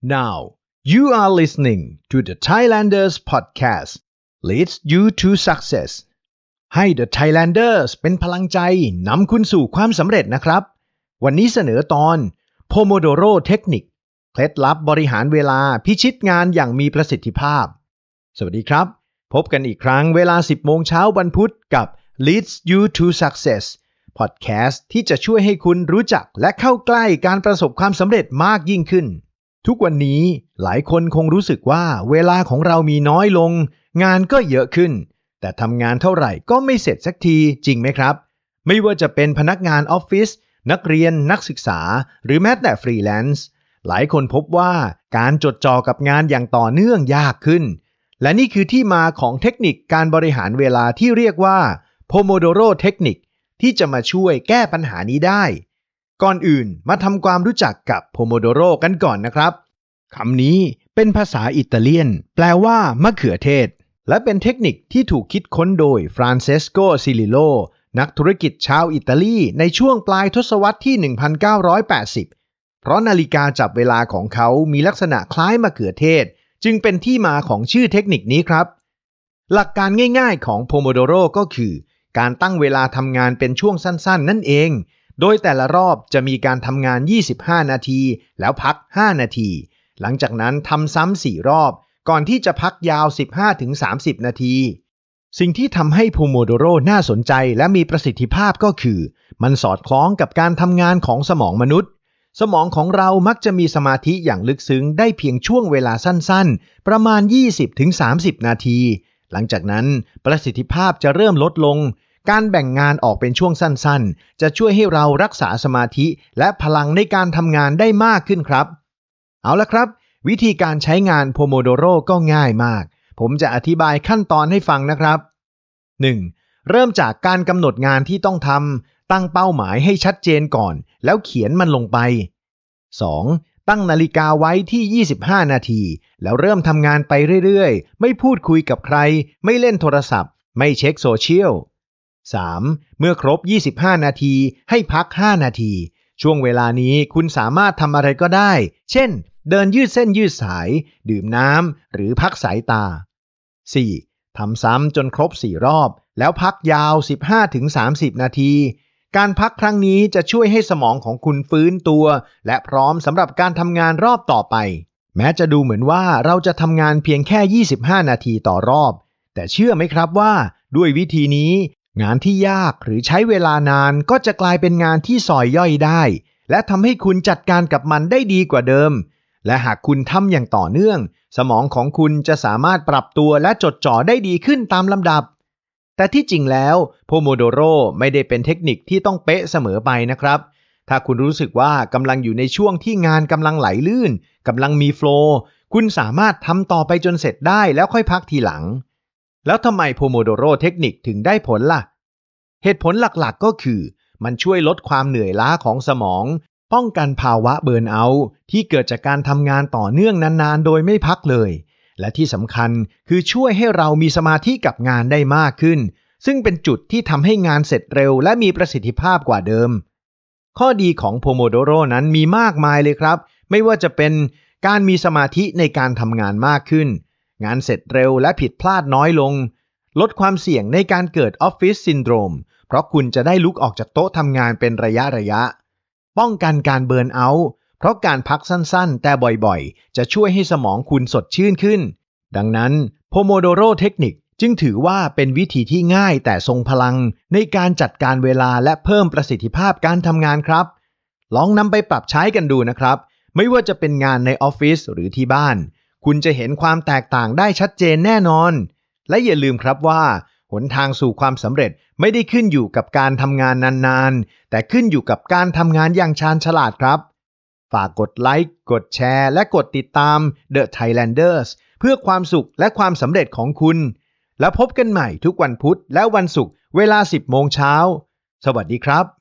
Now, you are listening to the Thailanders podcast leads you to success ให้ The Thailanders เป็นพลังใจนำคุณสู่ความสำเร็จนะครับ วันนี้เสนอตอน Pomodoro Technique เคล็ดลับบริหารเวลาพิชิตงานอย่างมีประสิทธิภาพ สวัสดีครับ พบกันอีกครั้งเวลา 10 โมงเช้าวันพุธกับ Leads You to Success พอดแคสต์ที่จะช่วยให้คุณรู้จักและเข้าใกล้การประสบความสำเร็จมากยิ่งขึ้น ทุกวันนี้หลายคนคงรู้สึกว่าเวลาของเรามีน้อยลง งานก็เยอะขึ้น แต่ทำงานเท่าไหร่ก็ไม่เสร็จสักทีจริงไหมครับ ไม่ว่าจะเป็นพนักงานออฟฟิศนักเรียนนักศึกษา หรือแม้แต่ฟรีแลนซ์หลายคนพบว่าการจดจ่อกับงานอย่างต่อเนื่องยากขึ้น และนี่คือที่มาของเทคนิคการบริหารเวลาที่เรียกว่า Pomodoro เทคนิคที่จะมาช่วยแก้ปัญหานี้ได้ ก่อนอื่นมาทำความรู้จักกับ Pomodoro กันก่อนนะครับคำนี้เป็นภาษาอิตาเลียน แปลว่ามะเขือเทศ และเป็นเทคนิคที่ถูกคิดค้นโดยฟรานเซสโกซิลิโลนักธุรกิจชาวอิตาลีในช่วงปลายทศวรรษที่ 1980 เพราะนาฬิกาจับเวลาของเขามีลักษณะคล้ายมะเขือเทศ จึงเป็นที่มาของชื่อเทคนิคนี้ครับ หลักการง่ายๆของ Pomodoro ก็คือ การตั้งเวลาทำงานเป็นช่วงสั้นๆ นั่นเอง โดยแต่ละรอบจะมีการทำงาน 25 นาที แล้วพัก 5 นาที หลังจากนั้นทำซ้ำ 4 รอบ ก่อนที่จะพักยาว 15-30 นาที สิ่งที่ทำให้ Pomodoro น่าสนใจและมีประสิทธิภาพก็คือ มันสอดคล้องกับการทำงานของสมองมนุษย์ สมองของเรามักจะมีสมาธิอย่างลึกซึ้งได้เพียงช่วงเวลาสั้นๆ ประมาณ 20-30 นาที หลังจากนั้นประสิทธิภาพจะเริ่มลดลง การแบ่งงานออกเป็นช่วงสั้นๆ จะช่วยให้เรารักษาสมาธิ และพลังในการทำงานได้มากขึ้นครับ เอาละครับ วิธีการใช้งาน Pomodoro ก็ง่ายมาก ผมจะอธิบายขั้นตอนให้ฟังนะครับ 1. เริ่มจากการกำหนดงานที่ต้องทำตั้งเป้าหมายให้ชัดเจนก่อน แล้วเขียนมันลงไป 2. ตั้งนาฬิกาไว้ที่ 25 นาที แล้วเริ่มทำงานไปเรื่อยๆ ไม่พูดคุยกับใคร ไม่เล่นโทรศัพท์ ไม่เช็คโซเชียล 3. เมื่อครบ 25 นาทีให้พัก 5 นาที ช่วงเวลานี้คุณสามารถทำอะไรก็ได้ เช่น เดินยืดเส้นยืดสาย ดื่มน้ำ หรือพักสายตา 4. ทำซ้ำจนครบ 4 รอบ แล้วพักยาว 15-30 นาที การพักครั้งนี้จะช่วยให้สมองของคุณฟื้นตัว และพร้อมสำหรับการทำงานรอบต่อไป แม้จะดูเหมือนว่าเราจะทำงานเพียงแค่ 25 นาทีต่อรอบ แต่เชื่อไหมครับว่าด้วยวิธีนี้ งานที่ยากหรือใช้เวลานานก็จะกลายเป็นงานที่สอยย่อยได้ และทำให้คุณจัดการกับมันได้ดีกว่าเดิม และหากคุณทำอย่างต่อเนื่อง สมองของคุณจะสามารถปรับตัวและจดจ่อได้ดีขึ้นตามลำดับ แต่ที่จริงแล้วโพโมโดโรไม่ได้เป็นเทคนิคที่ต้องเป๊ะเสมอไปนะครับ ถ้าคุณรู้สึกว่ากำลังอยู่ในช่วงที่งานกำลังไหลลื่นกำลังมีโฟล์คุณสามารถทำต่อไปจนเสร็จได้แล้วค่อยพักทีหลัง แล้วทำไมโพโมโดโรเทคนิคถึงได้ผลล่ะ เหตุผลหลักๆก็คือ มันช่วยลดความเหนื่อยล้าของสมอง ป้องกันภาวะเบิร์นเอาท์ที่เกิดจากการทำงานต่อเนื่องนานๆ โดยไม่พักเลย และที่สำคัญคือช่วยให้เรามีสมาธิกับงานได้มากขึ้น ซึ่งเป็นจุดที่ทำให้งานเสร็จเร็วและมีประสิทธิภาพกว่าเดิม ข้อดีของโพโมโดโรนั้นมีมากมายเลยครับ ไม่ว่าจะเป็นการมีสมาธิในการทำงานมากขึ้น งานเสร็จเร็วและผิดพลาดน้อยลง ลดความเสี่ยงในการเกิดออฟฟิศซินโดรม เพราะคุณจะได้ลุกออกจากโต๊ะทำงานเป็นระยะระยะ ป้องกันการเบิร์นเอาท์เพราะการพักสั้นๆ แต่บ่อยๆ จะช่วยให้สมองคุณสดชื่นขึ้น ดังนั้นโพโมโดโรเทคนิคจึงถือว่าเป็นวิธีที่ง่ายแต่ทรงพลังในการจัดการเวลาและเพิ่มประสิทธิภาพการทำงานครับ ลองนำไปปรับใช้กันดูนะครับ ไม่ว่าจะเป็นงานในออฟฟิศหรือที่บ้าน คุณจะเห็นความแตกต่างได้ชัดเจนแน่นอน และอย่าลืมครับว่า หนทางสู่ความสำเร็จไม่ได้ขึ้นอยู่กับการทำงานนานๆ แต่ขึ้นอยู่กับการทำงานอย่างชาญฉลาดครับ ฝากกดไลค์ กดแชร์ และกดติดตาม The Thailanders เพื่อความสุขและความสำเร็จของคุณ แล้วพบกันใหม่ทุกวันพุธและวันศุกร์เวลา 10 โมงเช้า สวัสดีครับ